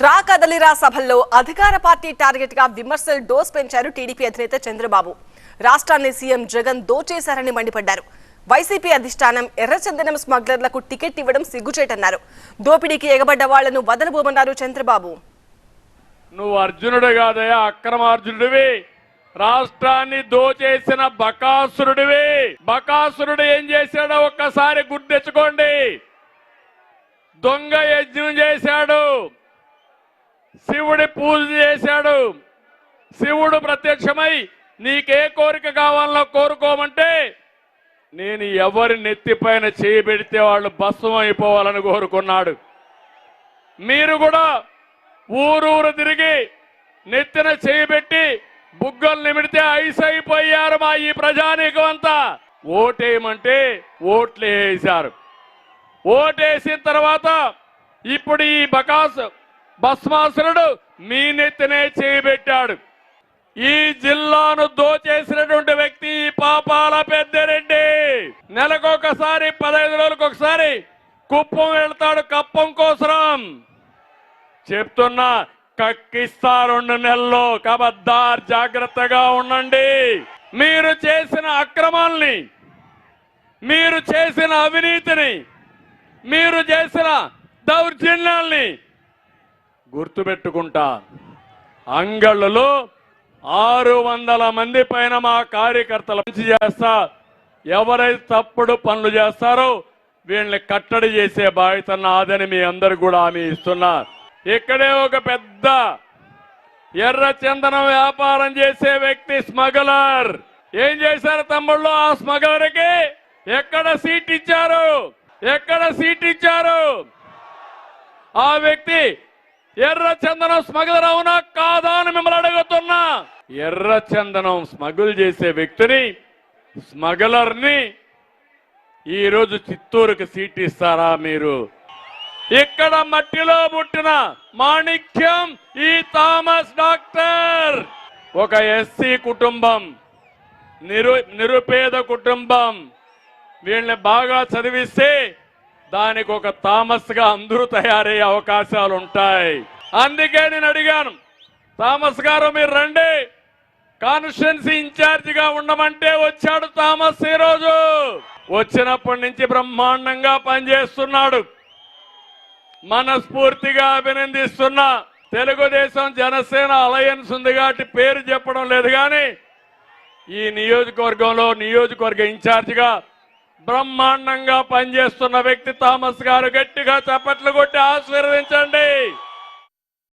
రా కదలిరా సభల్లో అధికార పార్టీ టార్గెట్గా విమర్శలు డోస్ పెంచారు టీడీపీ అధినేత చంద్రబాబు. రాష్ట్రాన్ని సీఎం జగన్ దోచేశారని మండిపడ్డారు. వైసీపీ అధిష్టానం ఎర్రచందనం స్మగ్లర్లకు టికెట్ ఇవ్వడం సిగ్గుచేటన్నారు. దోపిడీకి ఎగబడ్డ వాళ్ళను వదలబోమన్నారు చంద్రబాబు. నువ్వు అర్జునుడు కాదయా అక్రమార్జునుడివి. రాష్ట్రాన్ని దోచేసిన బకాసురుడివి. బకాసురుడు ఏం చేశాడో ఒక్కసారి గుర్తెచ్చుకోండి. దొంగ యజ్ఞం చేశాడు. శివుడి పూజ చేశాడు. శివుడు ప్రత్యక్షమై నీకే కోరిక కావాలో కోరుకోమంటే నేను ఎవరి నెత్తిపైన చేయబెడితే వాళ్ళు భస్మం అయిపోవాలని కోరుకున్నాడు. మీరు కూడా ఊరూరు తిరిగి నెత్తిన చేయబెట్టి బుగ్గలు నిమిడితే ఐస్ అయిపోయారు మా ఈ ప్రజానీకం అంతా. ఓటేయమంటే ఓట్లు వేశారు ఓటేసిన తర్వాత ఇప్పుడు ఈ బకాసు భస్మాసురుడు మీ నెత్తినే చేయబెట్టాడు ఈ జిల్లాను దోచేసినటువంటి వ్యక్తి పాపాల పెద్దరెడ్డి. నెలకొకసారి పదహైదు రోజులకు ఒకసారి కుప్పం వెళ్తాడు కప్పం కోసరం. చెప్తున్నా కక్కిస్తా రెండు నెలల్లో కబద్దార్ జాగ్రత్తగా ఉండండి. మీరు చేసిన అక్రమాల్ని మీరు చేసిన అవినీతిని మీరు చేసిన దౌర్జన్యాల్ని గుర్తుపెట్టుకుంటా. అంగళ్ళలో ఆరు వందల మంది పైన మా కార్యకర్తల మంచి చేస్తా. ఎవరైతే తప్పుడు పనులు చేస్తారో వీళ్ళని కట్టడి చేసే బాధ్యత నాదని మీ అందరు కూడా హామీ ఇస్తున్నా. ఇక్కడే ఒక పెద్ద ఎర్ర చందనం వ్యాపారం చేసే వ్యక్తి స్మగలర్. ఏం చేశారు తమ్ముళ్ళు ఆ స్మగలర్కి? ఎక్కడ సీట్ ఇచ్చారు? ఎక్కడ సీట్ ఇచ్చారు? ఆ వ్యక్తి ఎర్ర చందనం స్మగ్లర్ అవునా కాదా అని మిమ్మల్ని అడుగుతున్నా. ఎర్ర చందనం స్మగుల్ చేసే వ్యక్తిని స్మగ్లర్ని చిత్తూరుకి సీట్ ఇస్తారా మీరు? ఇక్కడ మట్టిలో పుట్టిన మాణిక్యం ఈ థామస్ డాక్టర్. ఒక ఎస్సీ కుటుంబం నిరు నిరుపేద కుటుంబం. వీళ్ళని బాగా చదివిస్తే దానికి ఒక థామస్గా అందరూ తయారయ్యే అవకాశాలు ఉంటాయి అందుకే నేను అడిగాను థామస్ గారు మీరు రండి. కాన్స్టిట్యున్సీ ఇన్ఛార్జిగా ఉండమంటే వచ్చాడు థామస్ ఈ రోజు వచ్చినప్పటి నుంచి బ్రహ్మాండంగా పనిచేస్తున్నాడు. మనస్ఫూర్తిగా అభినందిస్తున్నా తెలుగుదేశం జనసేన అలయన్స్ ఉంది కాబట్టి పేరు చెప్పడం లేదు కానీ ఈ నియోజకవర్గంలో నియోజకవర్గ ఇన్ఛార్జిగా బ్రహ్మాండంగా పనిచేస్తున్న వ్యక్తి థామస్ గారు గట్టిగా చప్పట్లు కొట్టి ఆశీర్వదించండి.